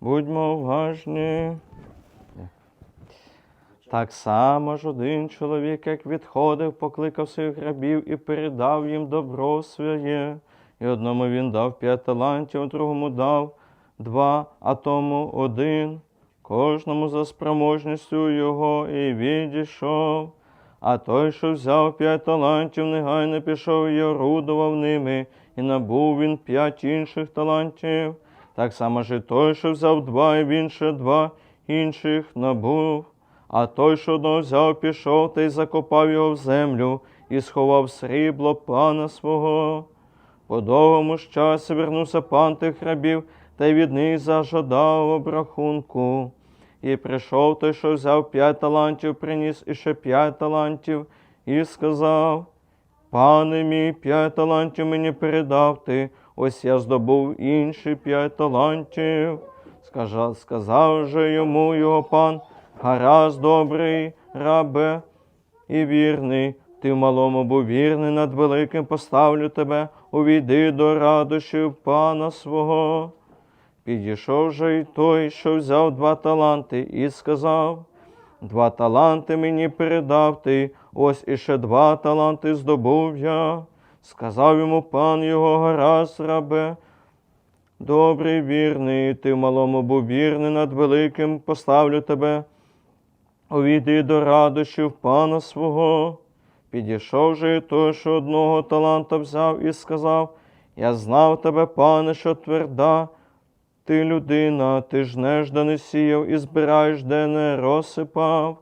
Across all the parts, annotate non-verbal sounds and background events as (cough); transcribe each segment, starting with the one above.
Будьмо уважні. Так само ж один чоловік, як відходив, покликав своїх рабів і передав їм добро своє. І одному він дав п'ять талантів, другому дав два, а тому один, кожному за спроможністю його і відійшов. А той, що взяв п'ять талантів, негайно пішов і орудував ними, і набув він п'ять інших талантів. Так само ж і той, що взяв два, і він ще два інших набув. А той, що одного взяв, пішов та й закопав його в землю, і сховав срібло пана свого. По довгому ж часі вернувся пан тих рабів, та й від них зажадав обрахунку. І прийшов той, що взяв п'ять талантів, приніс іще п'ять талантів, і сказав: Пане мій, п'ять талантів мені передав ти, ось я здобув інші п'ять талантів. Сказав, сказав же йому його пан, гаразд добрий, рабе і вірний, ти в малому був вірний, над великим поставлю тебе, увійди до радощів пана свого. Підійшов же й той, що взяв два таланти, і сказав: Два таланти мені передав ти, ось іще два таланти здобув я. Сказав йому пан його гаразд, рабе. Добрий вірний, ти малому був вірний, над великим поставлю тебе. Увійди до радощів пана свого. Підійшов же й той, що одного таланта взяв, і сказав: Я знав тебе, пане, що тверда. Ти людина, ти жнеш, де не сіяв, і збираєш, де не розсипав.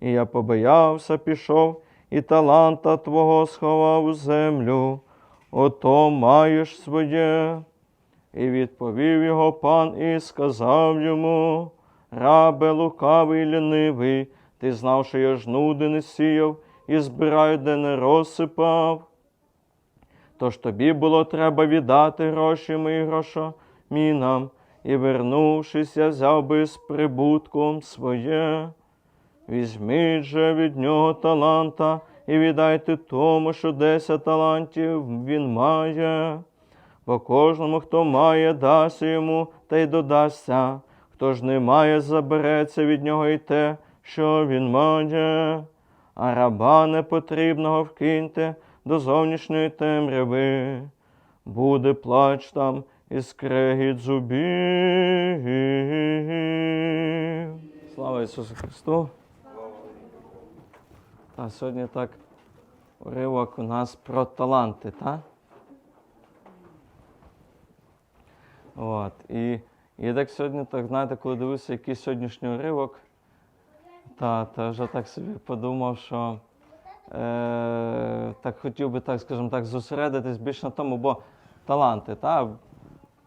І я побоявся, пішов, і таланта твого сховав у землю. Ото маєш своє. І відповів його пан і сказав йому, рабе лукавий лінивий, ти знав, що я жну, де не сіяв, і збираю, де не розсипав. Тож тобі було треба віддати гроші мої грошомінам, і, вернувшись, я взяв би з прибутком своє. Візьміть же від нього таланта і віддайте тому, що десять талантів він має. Бо кожному, хто має, дасть йому, та й додасться. Хто ж не має, забереться від нього й те, що він має. А раба непотрібного вкиньте до зовнішньої темряви. Буде плач там і скрегіт зубів. Слава Ісусу Христу! Та сьогодні так уривок у нас про таланти, так? От. І, і так сьогодні, так, знаєте, коли дивився якийсь сьогоднішній уривок, та, та вже так собі подумав, що е, так хотів би, так, скажімо так, зосередитись більш на тому, бо таланти, та,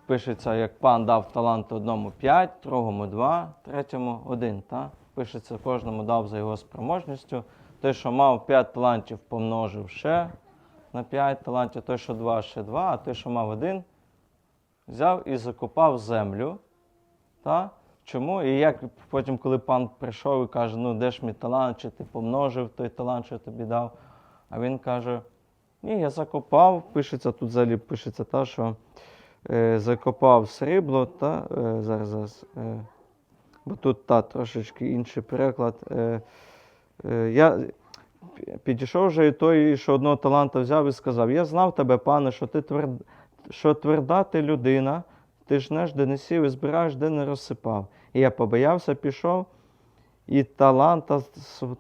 пишеться, як пан дав талант одному 5, другому 2, третьому 1. Та? Пишеться, кожному дав за його спроможністю. Той, що мав 5 талантів, помножив ще на 5 талантів, той, що 2, ще 2, а той, що мав 1, взяв і закопав землю. Та? Чому? І як потім, коли пан прийшов і каже, ну де ж мій талант, чи ти помножив той талант, що я тобі дав. А він каже: ні, я закопав, пишеться тут взагалі пишеться та, що е, закопав срібло, та, е, зараз, зараз, е, бо тут та, трошечки інший переклад. Е, я підійшов вже і той, що одного таланта взяв і сказав: Я знав тебе, пане, що ти тверд, що тверда ти людина, ти жнеш, де не сів і збираєш, де не розсипав. І я побоявся, пішов, і таланта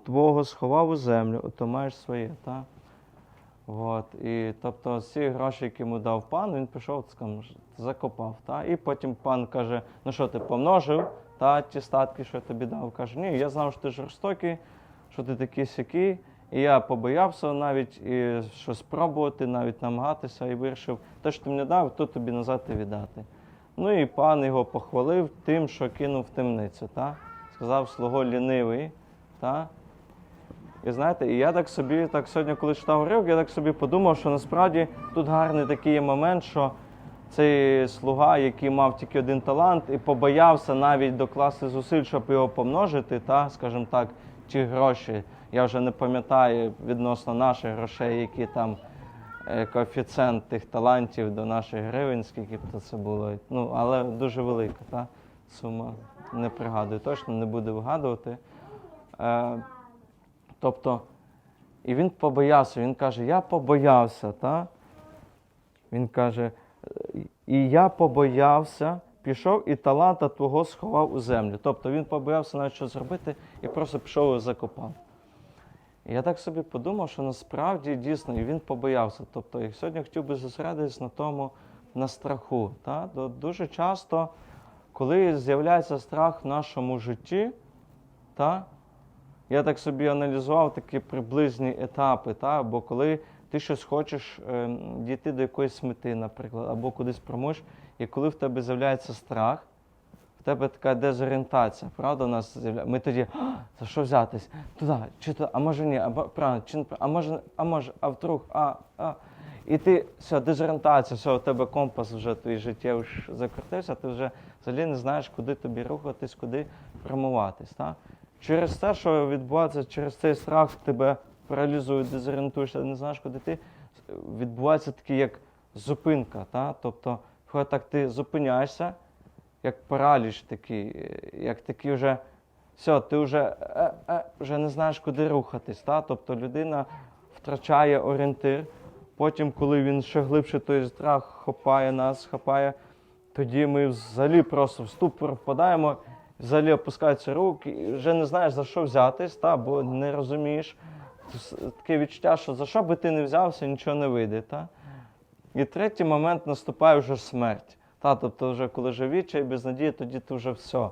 твого сховав у землю, ото маєш своє. Та? От. І, тобто всі гроші, які йому дав пан, він пішов, закопав. Та? І потім пан каже: ну що ти помножив та, ті статки, що я тобі дав? Каже, ні, я знав, що ти жорстокий, що ти такий сякий. І я побоявся навіть і щось спробувати, навіть намагатися, і вирішив, те, що ти мені дав, то тобі назад і віддати. Ну і пан його похвалив тим, що кинув в темницю. Та? Сказав слуго лінивий. Та? І знаєте, і я так собі, так сьогодні, коли читав уривок, я так собі подумав, що насправді тут гарний такий момент, що цей слуга, який мав тільки один талант, і побоявся навіть докласти зусиль, щоб його помножити, та, скажімо так, ті гроші. Я вже не пам'ятаю відносно наших грошей, які там е, коефіцієнт тих талантів до наших гривень, скільки б то це було. Ну, але дуже велика. Та? сума не пригадую, точно не буду вигадувати. Е, тобто, і він побоявся, він каже, я побоявся, та? Він каже, «Е, і я побоявся, пішов і таланта твого сховав у землю. Тобто він побоявся навіть що зробити і просто пішов і закопав. І я так собі подумав, що насправді дійсно він побоявся. Тобто, я сьогодні хотів би зосередитись на тому, на страху. Та? Дуже часто, коли з'являється страх в нашому житті, та? я так собі аналізував такі приблизні етапи, та? бо коли ти щось хочеш ем, дійти до якоїсь мети, наприклад, або кудись промиш, і коли в тебе з'являється страх, в тебе така дезорієнтація, правда? У нас з'явля... Ми тоді, за що взятись? Туди, чи туди, а може ні, або правильно, чи не а може, а може, а вдруг, а, а. І ти, все, дезорієнтація, все, у тебе компас вже твій життєвий ж закрутився, ти вже взагалі не знаєш, куди тобі рухатись, куди формуватись. Так? Через те, що відбувається, через цей страх тебе паралізує, дезорієнтуєшся, не знаєш, куди ти, відбувається такий як зупинка. Та? Тобто, так ти зупиняєшся, як параліч такий, е, як такий вже, все, ти вже, е, е, вже не знаєш, куди рухатись. Та? Тобто людина втрачає орієнтир. Потім, коли він ще глибше той страх хапає нас, хапає, тоді ми взагалі просто в ступор впадаємо, взагалі опускаються руки, і вже не знаєш за що взятись, та, бо не розумієш. Таке відчуття, що за що би ти не взявся, нічого не вийде. Та? І третій момент наступає вже смерть. Та, тобто, вже коли живіча і безнадія, тоді ти вже все.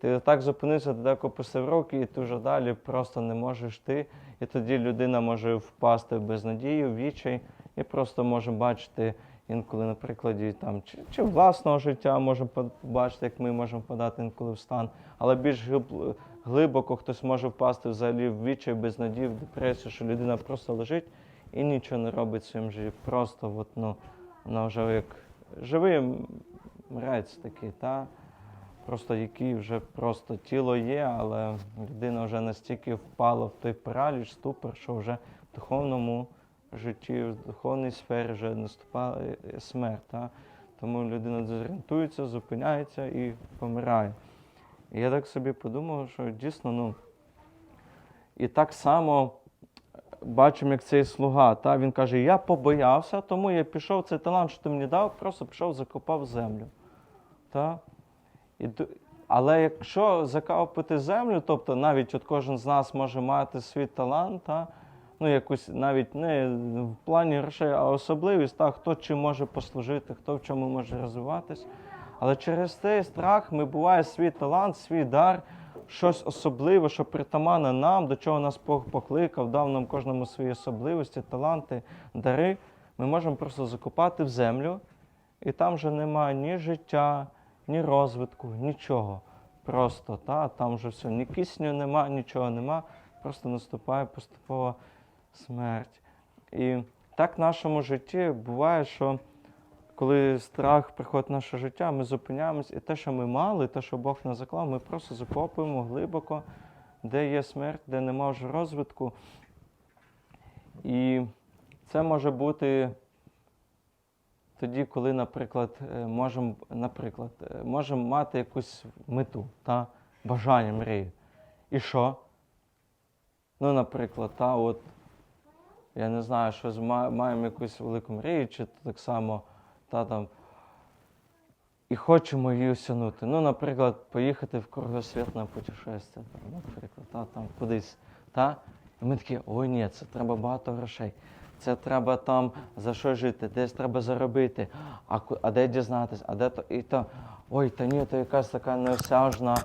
Ти так зупинився, ти так опустив руки, і ти вже далі просто не можеш йти. І тоді людина може впасти в безнадію, в відчай, і просто може бачити інколи на прикладі там, чи, чи власного життя можемо побачити, як ми можемо подати інколи в стан. Але більш глиб- глибоко хтось може впасти взагалі в відчай, безнадію, в депресію, що людина просто лежить і нічого не робить в своєму житті. Просто от, ну, вона вже як живий мрець такий, та? просто який вже просто тіло є, але людина вже настільки впала в той параліч, ступор, що вже в духовному житті, в духовній сфері вже наступає смерть. Та? Тому людина дезорієнтується, зупиняється і помирає. І я так собі подумав, що дійсно, ну, і так само бачимо, як цей слуга. Та? Він каже, я побоявся, тому я пішов, цей талант, що ти мені дав, просто пішов, закопав землю. Та? І, але якщо закопати землю, тобто навіть от кожен з нас може мати свій талант, та? Ну якусь навіть не в плані грошей, а особливість, та? хто чим може послужити, хто в чому може розвиватись. Але через цей страх ми буває свій талант, свій дар, щось особливе, що притаманне нам, до чого нас Бог покликав, дав нам кожному свої особливості, таланти, дари. Ми можемо просто закопати в землю, і там вже немає ні життя, ні розвитку, нічого. Просто та, там вже все, ні кисню нема, нічого нема, просто наступає поступова смерть. І так в нашому житті буває, що коли страх приходить в наше життя, ми зупиняємось, і те, що ми мали, те, що Бог нас заклав, ми просто закопуємо глибоко, де є смерть, де нема вже розвитку. І це може бути тоді, коли, наприклад, е, можемо, наприклад, е, можемо мати якусь мету, та, бажання, мрію. І що? Ну, наприклад, та, от, я не знаю, щось ма- маємо якусь велику мрію, чи так само та, там, і хочемо її осягнути. Ну, наприклад, поїхати в кругосвітне путешествие, наприклад, та, там, кудись. Та? І ми такі, ой, ні, це треба багато грошей. Це треба там за що жити, десь треба заробити, а, а де дізнатись, а де то і то. Ой, та ні, то якась така неосяжна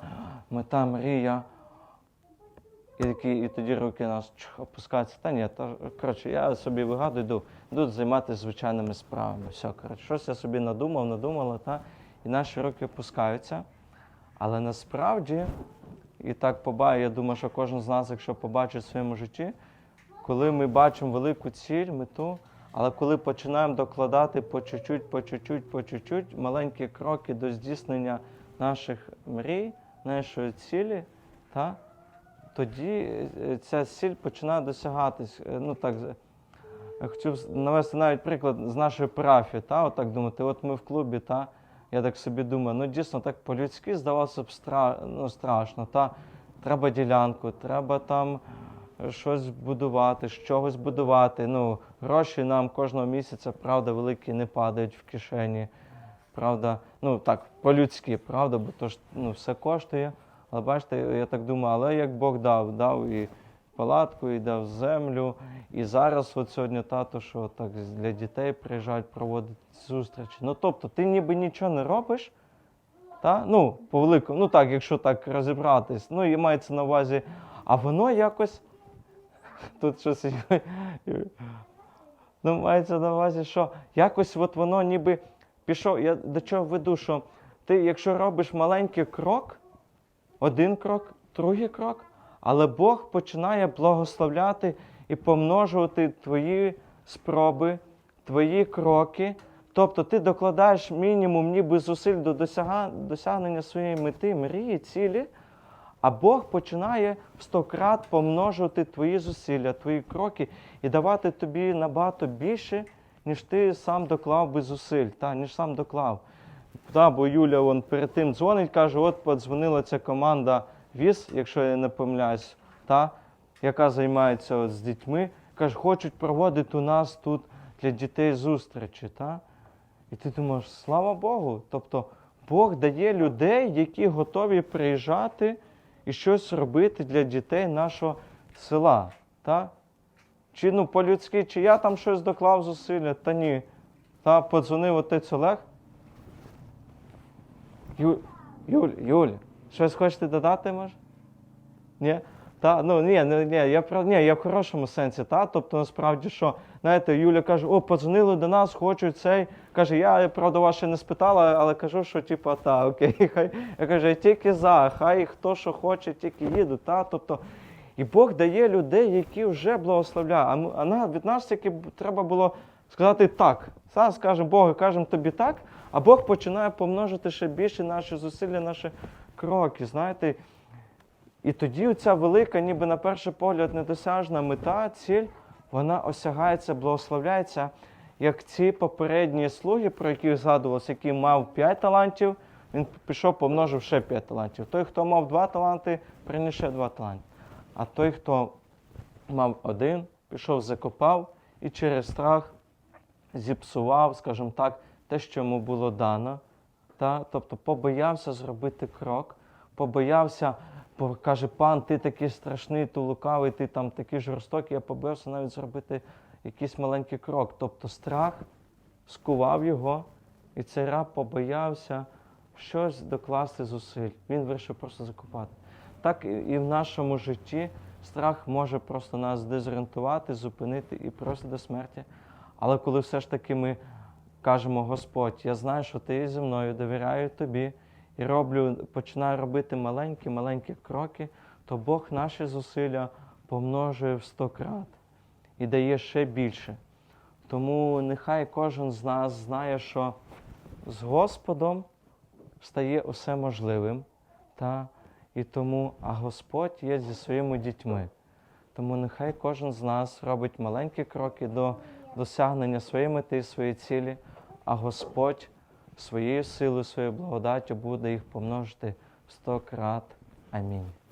мета, мрія. І, такі, і тоді руки нас чух, опускаються. Та ні, то, коротше, я собі вигадую, йду, йду займатися звичайними справами. Все, коротше, щось я собі надумав, надумала, та, і наші руки опускаються. Але насправді, і так побачу, я думаю, що кожен з нас, якщо побачить в своєму житті, коли ми бачимо велику ціль, мету, але коли починаємо докладати по чуть-чуть, по чуть-чуть, по чуть-чуть, маленькі кроки до здійснення наших мрій, нашої цілі, та, тоді е, ця ціль починає досягатись. Е, Ну, так, хотів навести навіть приклад з нашої парафії, та, от думати, от ми в клубі, та, я так собі думаю, ну дійсно так по-людськи здавалося б стра... ну, страшно. Та треба ділянку, треба там щось будувати, з чогось будувати. Ну, гроші нам кожного місяця, правда, великі не падають в кишені. Правда, ну так, по-людськи, правда, бо то ж ну, все коштує. Але бачите, я так думаю, але як Бог дав, дав і палатку, і дав землю. І зараз, от сьогодні тато, що так для дітей приїжджають, проводить зустрічі. Ну тобто, ти ніби нічого не робиш. Та? Ну, по великому, ну так, якщо так розібратись, ну і мається на увазі, а воно якось. (laughs) Тут щось. Ну, мається на увазі, що якось от воно ніби пішов. Я до чого веду, що ти, якщо робиш маленький крок, один крок, другий крок, але Бог починає благословляти і помножувати твої спроби, твої кроки. Тобто ти докладаєш мінімум ніби зусиль до досягнення своєї мети, мрії, цілі, а Бог починає в сто крат помножувати твої зусилля, твої кроки і давати тобі набагато більше, ніж ти сам доклав би зусиль, та, ніж сам доклав. Та, бо Юля вон перед тим дзвонить, каже, от подзвонила ця команда ВІЗ, якщо я не помиляюсь, та, яка займається от з дітьми. Каже, хочуть проводити у нас тут для дітей зустрічі. Та? І ти думаєш, слава Богу. Тобто Бог дає людей, які готові приїжджати і щось робити для дітей нашого села. Та? Чи ну по-людськи, чи я там щось доклав зусилля, та ні. Та подзвонив отець Олег. Ю, Юль, Юль, щось хочете додати, може? Ні? Та, ну ні, ні, ні, я ні, я в хорошому сенсі, та. Тобто, насправді, що, знаєте, Юля каже, о, подзвонили до нас, хочуть цей. Каже, я правда вас ще не спитала, але кажу, що типу, та, окей, (laughs) хай. Я кажу, тільки за, хай хто що хоче, тільки їдуть. Та, тобто, і Бог дає людей, які вже благословляють. А, а від нас тільки треба було сказати так. Зараз скажемо Богу, кажемо тобі так, а Бог починає помножити ще більше наші зусилля, наші кроки. Знаєте, і тоді оця велика, ніби на перший погляд, недосяжна мета, ціль, вона осягається, благословляється, як ці попередні слуги, про які згадувалося, який мав 5 талантів, він пішов, помножив ще 5 талантів. Той, хто мав 2 таланти, приніс ще 2 таланти. А той, хто мав один, пішов, закопав і через страх зіпсував, скажімо так, те, що йому було дано. Та? Тобто побоявся зробити крок, побоявся, бо каже, пан, ти такий страшний, ти лукавий, ти там такий жорстокий, я побоявся навіть зробити якийсь маленький крок. Тобто страх скував його, і цей раб побоявся щось докласти зусиль. Він вирішив просто закопати. Так і в нашому житті страх може просто нас дезорієнтувати, зупинити і просто до смерті. Але коли все ж таки ми кажемо, Господь, я знаю, що ти зі мною, довіряю тобі і роблю, починаю робити маленькі-маленькі кроки, то Бог наші зусилля помножує в сто крат і дає ще більше. Тому нехай кожен з нас знає, що з Господом стає усе можливим. Та? І тому, а Господь є зі своїми дітьми. Тому нехай кожен з нас робить маленькі кроки до досягнення своєї мети, своєї цілі, а Господь своєю силою, своєю благодаттю буде їх помножити в сто крат. Амінь.